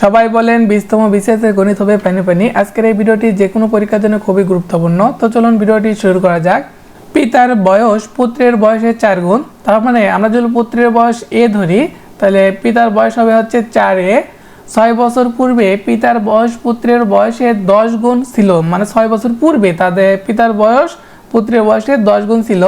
সবাই বলেন বিশতম বিশেষের গণিত হবে পানি পানি আজকের এই ভিডিওটি যে কোনো পরীক্ষার জন্য খুবই গুরুত্বপূর্ণ। তো চলুন ভিডিওটি শুরু করা যাক। পিতার বয়স পুত্রের বয়সের চার গুণ। তার মানে আমরা যদি পুত্রের বয়স এ ধরি, তাহলে পিতার বয়স হবে হচ্ছে চার এ। ছয় বছর পূর্বে পিতার বয়স পুত্রের বয়সে দশ গুণ ছিল। মানে ছয় বছর পূর্বে তাদের পিতার বয়স পুত্রের বয়সে দশ গুণ ছিল।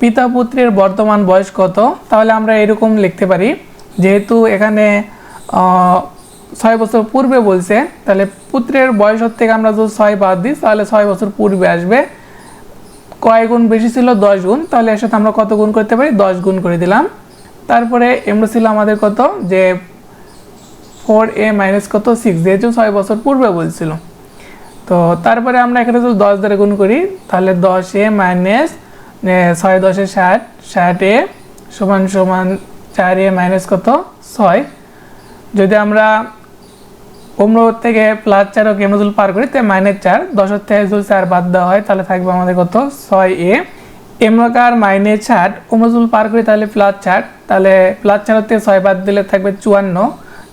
পিতা পুত্রের বর্তমান বয়স কত? তাহলে আমরা এরকম লিখতে পারি। যেহেতু এখানে ছয় বছর পূর্বে বলছে, তাহলে পুত্রের বয়স থেকে আমরা যদি ছয় বাদ দিই, তাহলে ছয় বছর পূর্বে আসবে। কয় গুণ বেশি ছিল? দশ গুণ। তাহলে এর সাথে আমরা কত গুণ করতে পারি? দশ গুণ করে দিলাম। তারপরে এমন ছিল আমাদের কত? যে ফোর এ মাইনাস কত? সিক্স। যেহেতু ছয় বছর পূর্বে বলছিল। তো তারপরে আমরা এখানে যদি দশ দ্বারা গুণ করি, তাহলে দশ এ মাইনাস ছয় দশে ষাট। ষাট এ সমান সমান চার এ মাইনাস কত? ছয়। যদি আমরা উম্র থেকে প্লাস চার ওকে এমরজুল পার করি, তাই মাইনাস চার। দশের থেকে যদি চার বাদ দেওয়া হয়, তাহলে থাকবে আমাদের কত? ছয় এ এমরকার মাইনাস ষাট উমরজুল পার করি তাহলে প্লাস চার। তাহলে প্লাস চার থেকে ছয় বাদ দিলে থাকবে চুয়ান্ন।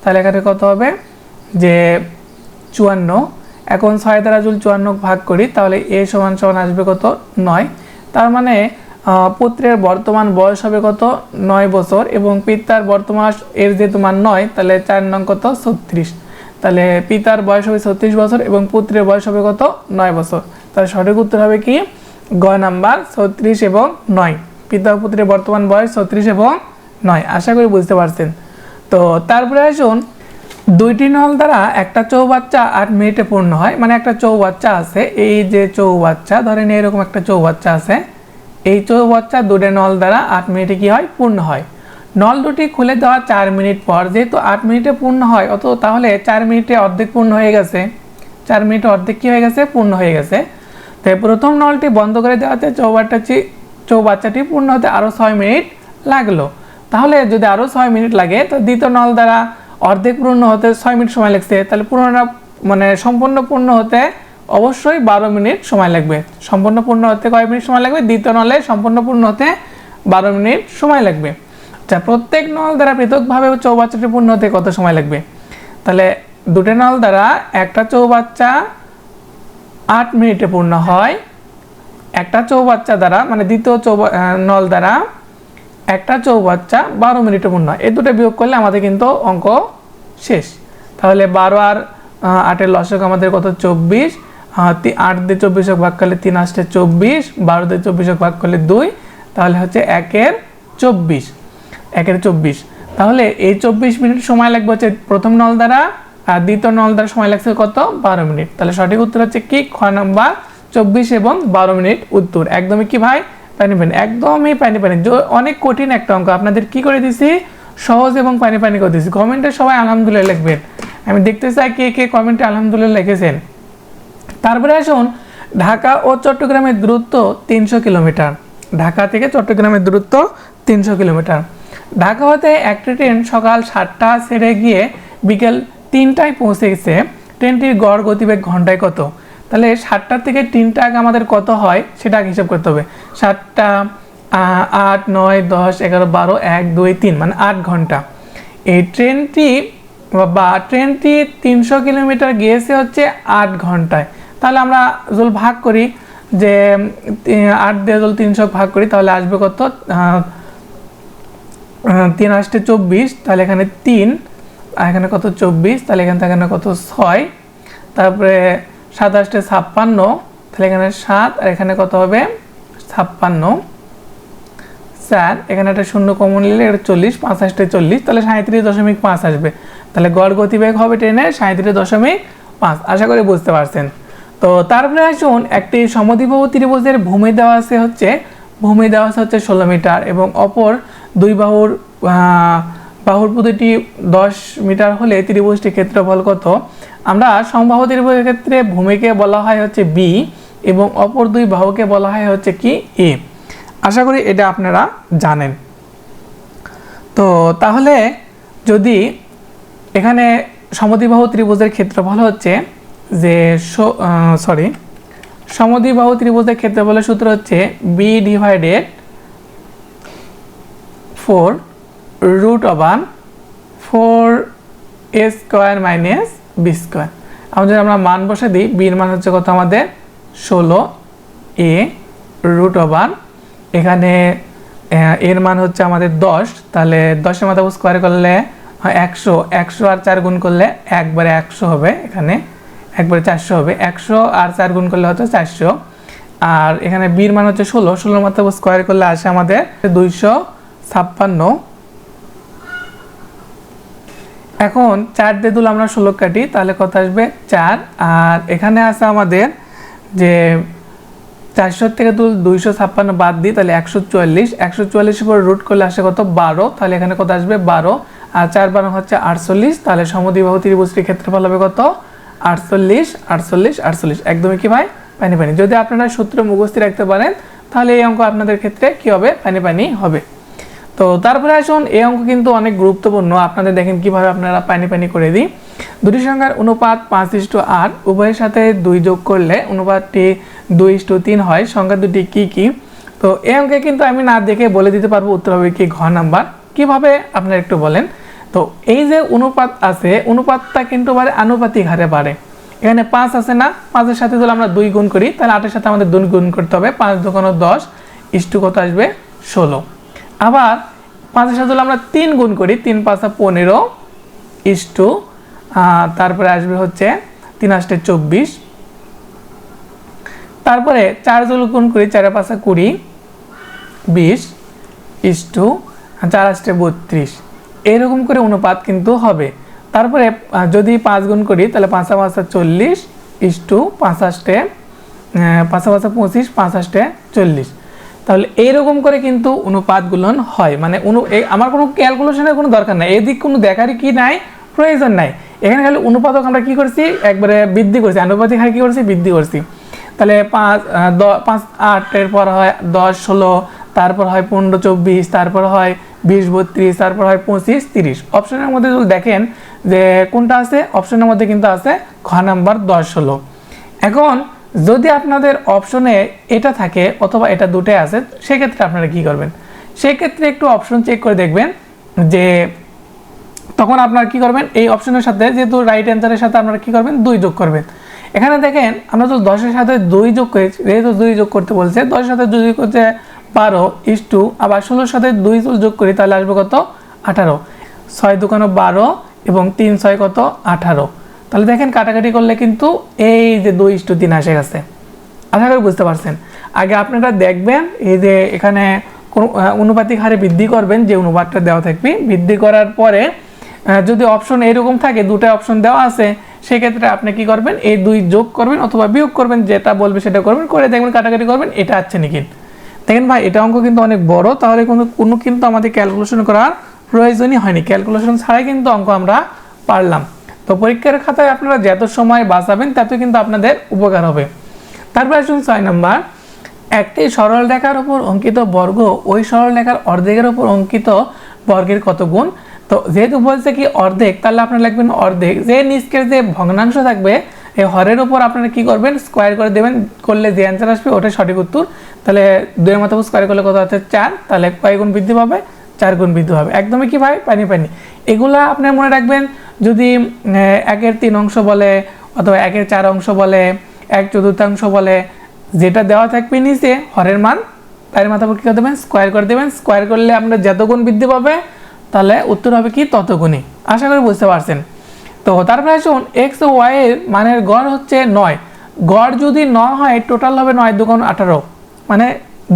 তাহলে এখানে কত হবে? যে চুয়ান্ন। এখন ছয় দ্বারা যদি চুয়ান্ন ভাগ করি, তাহলে এ সমান সমান আসবে কত? নয়। তার মানে পুত্রের বর্তমান বয়স হবে কত? নয় বছর এবং পিতার বর্তমান এর যেহেতু মান নয়, তাহলে চার নং কত? ছত্রিশ। তাহলে পিতার বয়স হবে ছত্রিশ বছর এবং পুত্রের বয়স হবে কত? নয় বছর। তাহলে সঠিক উত্তর হবে কি? গ নাম্বার, ছত্রিশ এবং নয়। পিতা পুত্রের বর্তমান বয়স ছত্রিশ এবং নয়। আশা করি বুঝতে পারছেন। তো তারপরে আসুন, দুইটি নল দ্বারা একটা চৌবাচ্চা আট মিনিটে পূর্ণ হয়। মানে একটা চৌবাচ্চা আছে, এই যে চৌবাচ্চা, ধরেন এরকম একটা চৌবাচ্চা আছে। এই চৌবাচ্চা দুটো নল দ্বারা আট মিনিটে কি হয়? পূর্ণ হয়। নল দুটি খুলে দেওয়া চার মিনিট পর, যেহেতু আট মিনিটে পূর্ণ হয়, অত তাহলে চার মিনিটে অর্ধেক পূর্ণ হয়ে গেছে। চার মিনিটে অর্ধেক কি হয়ে গেছে? পূর্ণ হয়ে গেছে। তাই প্রথম নলটি বন্ধ করে দেওয়াতে চৌবাচ্চাটি চৌবাচ্চাটি পূর্ণ হতে আরও ছয় মিনিট লাগল। তাহলে যদি আরও ছয় মিনিট লাগে, তো দ্বিতীয় নল দ্বারা অর্ধেক পূর্ণ হতে ছয় মিনিট সময় লাগছে। তাহলে পূর্ণটা মানে সম্পূর্ণ পূর্ণ হতে অবশ্যই বারো মিনিট সময় লাগবে। সম্পূর্ণ পূর্ণ হতে কয় মিনিট সময় লাগবে? দ্বিতীয় নলে সম্পূর্ণ পূর্ণ হতে বারো মিনিট সময় লাগবে। আচ্ছা প্রত্যেক নল দ্বারা পৃথকভাবে চৌবাচ্চাটি পূর্ণ হতে কত সময় লাগবে? তাহলে দুটো নল দ্বারা একটা চৌবাচ্চা আট মিনিটে পূর্ণ হয়। একটা চৌবাচ্চা দ্বারা মানে দ্বিতীয় চৌবা নল দ্বারা একটা চৌবাচ্চা বারো মিনিটে পূর্ণ হয়। এই দুটো বিয়োগ করলে আমাদের কিন্তু অঙ্ক শেষ। তাহলে বারো আর আটের লসক আমাদের কত? চব্বিশ। আট দিয়ে চব্বিশক ভাগ করলে তিন আসতে চব্বিশ। বারো দিয়ে চব্বিশক ভাগ করলে দুই। তাহলে হচ্ছে একের চব্বিশ। একের চব্বিশ। তাহলে এই চব্বিশ মিনিট সময় লাগবে হচ্ছে প্রথম নল দ্বারা, আর দ্বিতীয় নল দ্বারা সময় লাগছে কত? বারো মিনিট। তাহলে সঠিক উত্তর হচ্ছে কি? খ নাম্বার, চব্বিশ এবং বারো মিনিট উত্তর। একদমই কি ভাই? পানি পানি, একদমই পানি পানি। অনেক কঠিন একটা অঙ্ক। আপনাদের কি করে দিছি? সহজ এবং পানি পানি করে দিছি। কমেন্টে সবাই আলহামদুলিল্লাহ লিখবেন। আমি দেখতে চাই কে কে কমেন্টে আলহামদুলিল্লাহ লিখেছেন। তারপরে আসুন, ঢাকা ও চট্টগ্রামের দূরত্ব তিনশো কিলোমিটার। ঢাকা থেকে চট্টগ্রামের দূরত্ব তিনশো কিলোমিটার। ঢাকা হতে একটি ট্রেন সকাল সাতটা ছেড়ে গিয়ে বিকেল তিনটায় পৌঁছে গেছে ট্রেনটির গড় গতিবেগ ঘন্টায় কত? তাহলে সাতটা থেকে তিনটা আগে আমাদের কত হয় সেটা হিসাব করতে হবে। সাতটা আট, নয়, দশ, এগারো, বারো, এক, দুই, তিন মানে আট ঘণ্টা। এই ট্রেনটি, বা ট্রেনটি তিনশো কিলোমিটার গিয়েছে হচ্ছে আট ঘন্টায়। তাহলে আমরা যদি ভাগ করি যে, আট দিয়ে যদি তিনশো ভাগ করি, তাহলে আসবে কত? তিন আসতে চব্বিশ, তাহলে এখানে তিন, আর এখানে কত চব্বিশ, তাহলে এখানে এখানে কত ছয়, তারপরে সাত আসতে ছাপ্পান্ন, তাহলে এখানে সাত, আর এখানে কত হবে? ছাপ্পান্ন। চার, এখানে একটা শূন্য কমন নিলে এটা চল্লিশ, পাঁচ আসতে চল্লিশ, তাহলে সাঁত্রিশ দশমিক পাঁচ আসবে। তাহলে গড় গতিবেগ হবে ট্রেনের সাঁত্রিশ দশমিক পাঁচ, আশা করি বুঝতে পারছেন। তো তারপরে আসুন, একটি সমদ্বিবাহু ত্রিভুজের ভূমি দেওয়া আছে হচ্ছে, ভূমি দেওয়া আছে হচ্ছে ষোলো মিটার এবং অপর দুই বাহুর বাহুর প্রতিটি দশ মিটার হলে ত্রিভুজটির ক্ষেত্রফল কত? আমরা সমবাহু ত্রিভুজের ক্ষেত্রে ভূমিকে বলা হয় হচ্ছে বি এবং অপর দুই বাহুকে বলা হয় হচ্ছে কি এ আশা করি এটা আপনারা জানেন। তো তাহলে যদি এখানে সমদ্বিবাহু ত্রিভুজের ক্ষেত্রফল হচ্ছে যে সরি সমদ্বিবাহু ত্রিভুজের ক্ষেত্রফলের সূত্র হচ্ছে B divided four root over four A square minus B square আমরা যদি আমরা মান বসে দিই বির মান হচ্ছে কত আমাদের? ষোলো এ রুট ওভার এখানে এর মান হচ্ছে আমাদের দশ, তাহলে দশের মাথা স্কোয়ার করলে হয় একশো একশো আর চার গুণ করলে একবারে একশো হবে এখানে, একবারে চারশো হবে। একশো আর চার গুণ করলে হচ্ছে চারশো। আর এখানে বির মান হচ্ছে ষোলো, ষোলোর মাথা স্কোয়ার করলে আসে আমাদের দুইশো ছাপ্পান্ন। এখন চার দিয়ে দুল আমরা ষোলো কাটি, তাহলে কত আসবে? চার। আর এখানে আছে আমাদের যে চারশো থেকে দুল দুইশো ছাপ্পান্ন বাদ দিই, তাহলে একশো চুয়াল্লিশ। একশো চুয়াল্লিশের পর রুট করলে আসে কত? বারো। তাহলে এখানে কত আসবে? বারো। আর চার বারো হচ্ছে আটচল্লিশ। তাহলে সমদ্বিবাহু ত্রিভুজটির ক্ষেত্রফল হবে কত? আটচল্লিশ আটচল্লিশ আটচল্লিশ। একদমই কি ভাই? পানি পানি। যদি আপনারা সূত্র মুখস্থি রাখতে পারেন, তাহলে এই অঙ্ক আপনাদের ক্ষেত্রে কি হবে? পানি পানি হবে। তো তারপরে আসুন, এই অঙ্ক কিন্তু অনেক গুরুত্বপূর্ণ। আপনাদের দেখেন কীভাবে আপনারা পানি পানি করে দিই। দুটি সংখ্যার অনুপাত পাঁচ ইস্টু আট, উভয়ের সাথে দুই যোগ করলে অনুপাতটি দুই ইস্টু তিন হয়। সংখ্যা দুটি কি কি? তো এই অঙ্কে কিন্তু আমি না দেখে বলে দিতে পারব উত্তর হবে কি ঘ নাম্বার। কীভাবে আপনারা একটু বলেন? তো এই যে অনুপাত আছে, অনুপাতটা কিন্তু বাড়ে আনুপাতিক হারে বাড়ে। এখানে পাঁচ আছে না, পাঁচের সাথে যদি আমরা দুই গুণ করি, তাহলে আটের সাথে আমাদের দুই গুণ করতে হবে। পাঁচ দোকানো দশ ইস্টু কত আসবে? ষোলো। আবার পাঁচের সাথে যদি আমরা তিন গুণ করি, তিন পাঁচা পনেরো ইস্টু তারপরে আসবে হচ্ছে তিন আষ্টে চব্বিশ। তারপরে চার জল গুণ করি, চারে পাঁচা কুড়ি, বিশ ইস্টু চার আষ্টে বত্রিশ। এরকম করে অনুপাত কিন্তু হবে। তারপরে যদি পাঁচ গুণ করি, তাহলে পাঁচা পাঁচা চল্লিশ ইস্টু পাঁচ আষ্টে পাঁচা পাঁচা পঁচিশ, পাঁচ আষ্টে চল্লিশ। তাহলে এইরকম করে কিন্তু অনুপাতগুলো হয়। মানে অনু আমার কোনো ক্যালকুলেশনের কোনো দরকার নাই। এদিক কোনো দেখারই কি নাই? প্রয়োজন নাই। এখানে খালি অনুপাতক আমরা কি করছি? একবারে বৃদ্ধি করছি। আনুপাতিক হারে কি করছি? বৃদ্ধি করছি। তাহলে পাঁচ পাঁচ আটের পর হয় দশ, ষোলো, তারপর হয় পনেরো, চব্বিশ, তারপর হয় বিশ, বত্রিশ, তারপর হয় পঁচিশ, তিরিশ। অপশনের মধ্যে যদি দেখেন যে কোনটা আছে? অপশনের মধ্যে কিন্তু আছে খ নাম্বার দশ, ষোলো। এখন যদি আপনাদের অপশনে এটা থাকে অথবা এটা দুটোই আছে, সেক্ষেত্রে আপনারা কি করবেন? সেক্ষেত্রে একটু অপশন চেক করে দেখবেন যে তখন আপনারা কি করবেন? এই অপশনের সাথে যেহেতু রাইট অ্যান্সারের সাথে আপনারা কি করবেন? দুই যোগ করবেন। এখানে দেখেন, আমরা তো দশের সাথে দুই যোগ করেছি, যেহেতু দুই যোগ করতে বলছে, দশের সাথে দুই যোগ করছে বারো ইস টু আবার ষোলোর সাথে দুই যোগ করি, তাহলে আসবে কত? আঠারো। ছয় দোকানো বারো এবং তিন ছয় কত? আঠারো। তাহলে দেখেন কাটাকাটি করলে কিন্তু এই যে দুই ইস টু তিন আসে গেছে। আশা করি বুঝতে পারছেন। আগে আপনারা দেখবেন এই যে এখানে কোনো অনুপাতিক হারে বৃদ্ধি করবেন, যে অনুপাতটা দেওয়া থাকবে। বৃদ্ধি করার পরে যদি অপশন এরকম থাকে, দুটো অপশন দেওয়া আছে, সেক্ষেত্রে আপনি কি করবেন? এই দুই যোগ করবেন অথবা বিয়োগ করবেন, যেটা বলবে সেটা করবেন। করে দেখবেন কাটাকাটি করবেন, এটা আছে নাকি। দেখেন ভাই, এটা অঙ্ক কিন্তু অনেক বড়, তাহলে কোনো কোনো কিন্তু আমাদের ক্যালকুলেশন করার প্রয়োজনই হয়নি। ক্যালকুলেশন ছাড়াই কিন্তু অঙ্ক আমরা পারলাম। তো পরীক্ষার খাতায় আপনারা যত সময় বাঁচাবেন তত কিন্তু আপনাদের উপকার হবে। তারপর আসুন ছয় নম্বর। একটি সরল রেখার উপর অঙ্কিত বর্গ, ওই সরল রেখার অর্ধেকের উপর অঙ্কিত বর্গের কত গুণ? তো যেহেতু বলছে কি অর্ধেক, তাহলে আপনারা লিখবেন অর্ধেক। যে নিষ্কের যে ভগ্নাংশ থাকবে, এই হরের উপর আপনারা কি করবেন? স্কোয়ার করে দেবেন। করলে যে অ্যান্সার আসবে, ওটাই সঠিক উত্তর। তাহলে দুয়ের মাথা স্কোয়ার করলে কত হচ্ছে? চার। তাহলে কয় গুণ বৃদ্ধি পাবে? চার গুণ বৃদ্ধি হবে। একদমই কি ভাই? পানি পানি এগুলা আপনার মনে রাখবেন, যদি একের তিন অংশ বলে অথবা একের চার অংশ বলে, এক চতুর্থাংশ বলে, যেটা দেওয়া থাকবে নিচে, হরের মান তার মাথা উপর কী করে দেবেন, স্কোয়ার করে দেবেন, স্কোয়ার করলে আপনার যত গুণ বৃদ্ধি পাবে, তাহলে উত্তর হবে কি? তত গুণই আশা করি বুঝতে পারছেন। তো তারপরে আসুন এক্স ও ওয়াই এর মানের গড় হচ্ছে নয়। গড় যদি ন হয় টোটাল হবে নয় দুগুণ আঠারো। মানে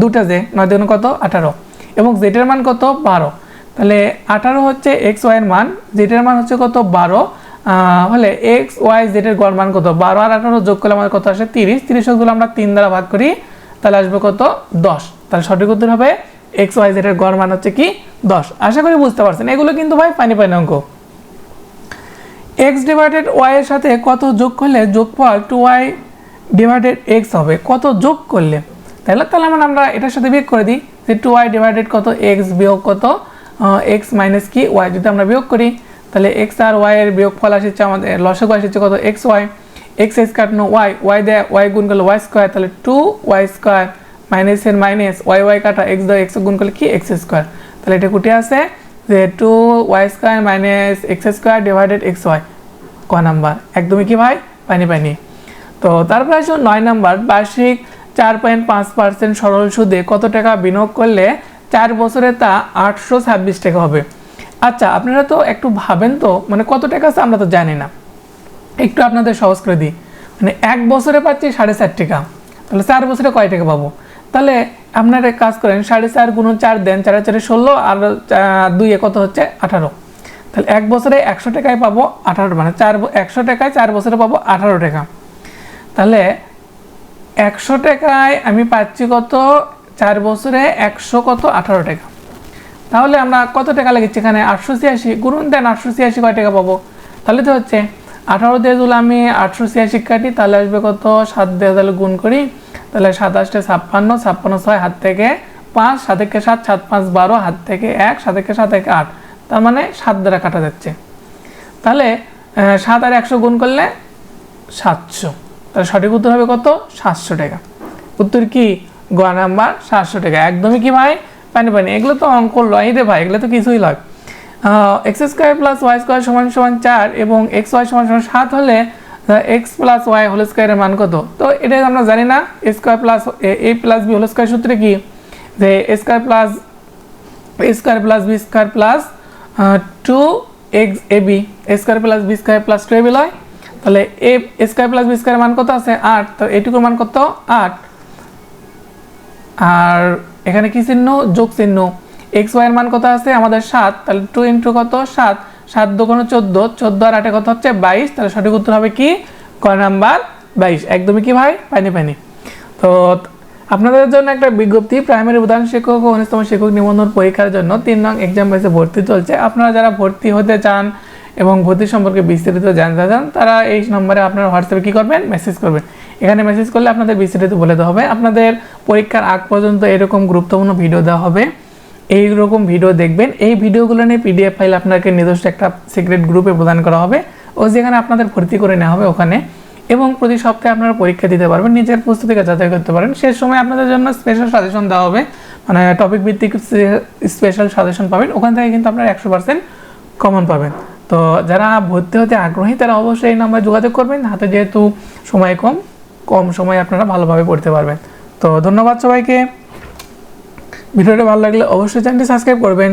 দুটা যে, নয় দুগুণ কত? আঠারো। এবং জেটের মান কত? বারো। তাহলে আঠারো হচ্ছে এক্স ওয়াইয়ের মান জেটের মান হচ্ছে কত? বারো। হলে এক্স ওয়াই জেটের গড় মান কত? বারো আর আঠারো যোগ করলে আমাদের কত আসে? তিরিশ। তিরিশগুলো আমরা তিন দ্বারা ভাগ করি, তাহলে আসবে কত? দশ। তাহলে সঠিক উত্তর হবে এক্স ওয়াই জেটের গড় মান হচ্ছে কি? দশ। আশা করি বুঝতে পারছেন। এগুলো কিন্তু ভাই পানি পানি অঙ্ক। এক্স ডিভাইডেড ওয়াই এর সাথে কত যোগ করলে যোগ যোগফল টু ওয়াই ডিভাইডেড এক্স হবে? কত যোগ করলে? তাহলে তাহলে আমরা এটার সাথে বিয়োগ করে দিই। যে টু ওয়াই ডিভাইডেড কত? এক্স বিয়োগ কত? এক্স মাইনাস কি? ওয়াই যদি আমরা বিয়োগ করি, তাহলে এক্স আর ওয়াই এর বিয়োগ ফল আসছে আমাদের লসক আসছে কত? এক্স ওয়াই এক্স এক্স কাটানো ওয়াই ওয়াই দেয় ওয়াই গুণ করলে ওয়াই স্কোয়ার, তাহলে টু ওয়াই স্কোয়ার মাইনাসের মাইনাস ওয়াই ওয়াই কাটা এক্স দেয় এক্স গুণ করলে কি? X square. তাহলে এটা কুটে আছে যে two Y square minus X square divided X Y ক নাম্বার? একদমই কি ভাই? পানি পানি। তো তারপরে আসুন নয় নাম্বার, বার্ষিক চার পয়েন্ট পাঁচ পার্সেন্ট সরল সুদে কত টাকা বিনিয়োগ করলে চার বছরে তা আটশো ছাব্বিশ টাকা হবে? আচ্ছা আপনারা তো একটু ভাবেন তো মানে কত টাকা আছে আমরা তো জানি না। একটু আপনাদের সহজ করে দিই। মানে এক বছরে পাচ্ছি সাড়ে চার টাকা, তাহলে চার বছরে কয় টাকা পাবো? তাহলে আপনারা কাজ করেন, সাড়ে চার গুণ চার দেন, চারে চারে ষোলো, আর দুইয়ে কত হচ্ছে? আঠারো। তাহলে এক বছরে একশো টাকায় পাবো আঠারো মানে চার একশো টাকায় চার বছরে পাবো আঠারো টাকা। তাহলে একশো টাকায় আমি পাচ্ছি কত? চার বছরে একশো কত? আঠারো টাকা। তাহলে আমরা কত টাকা লাগছে এখানে? আটশো ছিয়াশি। গুণন দেন, আটশো ছিয়াশি কয় টাকা পাবো? তাহলে তো হচ্ছে আঠারো দিয়ে যদি আমি আটশো ছিয়াশি কাটি, তাহলে আসবে কত? সাত দিয়ে তাহলে গুণ করি। তাহলে সাতাশটা ছাপ্পান্ন ছাপ্পান্ন ছয় হাত থেকে পাঁচ, সাত থেকে সাত সাত পাঁচ বারো হাত থেকে এক, সাত থেকে সাত থেকে আট। তার মানে সাত দ্বারা কাটা যাচ্ছে। তাহলে সাত আর একশো গুণ করলে সাতশো। তাহলে সঠিক উত্তর হবে কত? সাতশো টাকা। উত্তর কি? গ নাম্বার সাতশো টাকা। একদমই কি ভাই? পানি পানি। এগুলো তো অঙ্ক লয় রে ভাই, এগুলো তো কিছুই লয়। X square plus Y square সমান সমান চার এবং এক্স ওয়াই সমান সমান সাত হলে এক্স প্লাস ওয়াই হোল স্কোয়ারের মান কত? তো এটা আমরা জানি না। Square plus A plus B whole square সূত্রে কি? যে square plus A square plus B square plus two X A B square plus B square plus two A B লয়। তাহলে A square plus B square মান কত আছে? আট। তো এটুকুর মান কত? আট। আর এখানে কি চিহ্ন? যোগ চিহ্ন। এক্স ওয়াই এর মান কত আছে? আমাদের সাত। তাহলে টু ইন্টু কত? সাত। সাত দোকানো চোদ্দ। চোদ্দ আর আটে কত হচ্ছে? বাইশ। তাহলে সঠিক উত্তর হবে কি? ক নাম্বার? বাইশ। একদমই কি ভাই? পানি পানি তো আপনাদের জন্য একটা বিজ্ঞপ্তি প্রাইমারি উদাহরণ শিক্ষক ও অন্যতম শিক্ষক নিবন্ধন পরীক্ষার জন্য তিন নং এক্সাম বেসে ভর্তি চলছে। আপনারা যারা ভর্তি হতে চান এবং ভর্তি সম্পর্কে বিস্তারিত জানতে চান, তারা এই নম্বরে আপনার হোয়াটসঅ্যাপে কী করবেন? মেসেজ করবেন। এখানে মেসেজ করলে আপনাদের বিস্তারিত বলে দেওয়া হবে। আপনাদের পরীক্ষার আগ পর্যন্ত এরকম গুরুত্বপূর্ণ ভিডিও দেওয়া হবে। এই রকম ভিডিও দেখবেন। এই ভিডিওগুলো নিয়ে পিডিএফ ফাইল আপনাকে নিজস্ব একটা সিক্রেট গ্রুপে প্রদান করা হবে ও যেখানে আপনাদের ভর্তি করে নেওয়া হবে ওখানে। এবং প্রতি সপ্তাহে আপনারা পরীক্ষা দিতে পারবেন, নিজের প্রস্তুতিকে যাচাই করতে পারেন। শেষ সময় আপনাদের জন্য স্পেশাল সাজেশন দেওয়া হবে। মানে টপিক ভিত্তিক স্পেশাল সাজেশন পাবেন। ওখান থেকে কিন্তু আপনারা একশো পার্সেন্ট কমন পাবেন। তো যারা ভর্তি হতে আগ্রহী, তারা অবশ্যই এই নাম্বারে যোগাযোগ করবেন। হাতে যেহেতু সময় কম কম সময়ে আপনারা ভালোভাবে পড়তে পারবেন। তো ধন্যবাদ সবাইকে। ভিডিওটা ভালো লাগলে অবশ্যই চ্যানেলটি সাবস্ক্রাইব করবেন।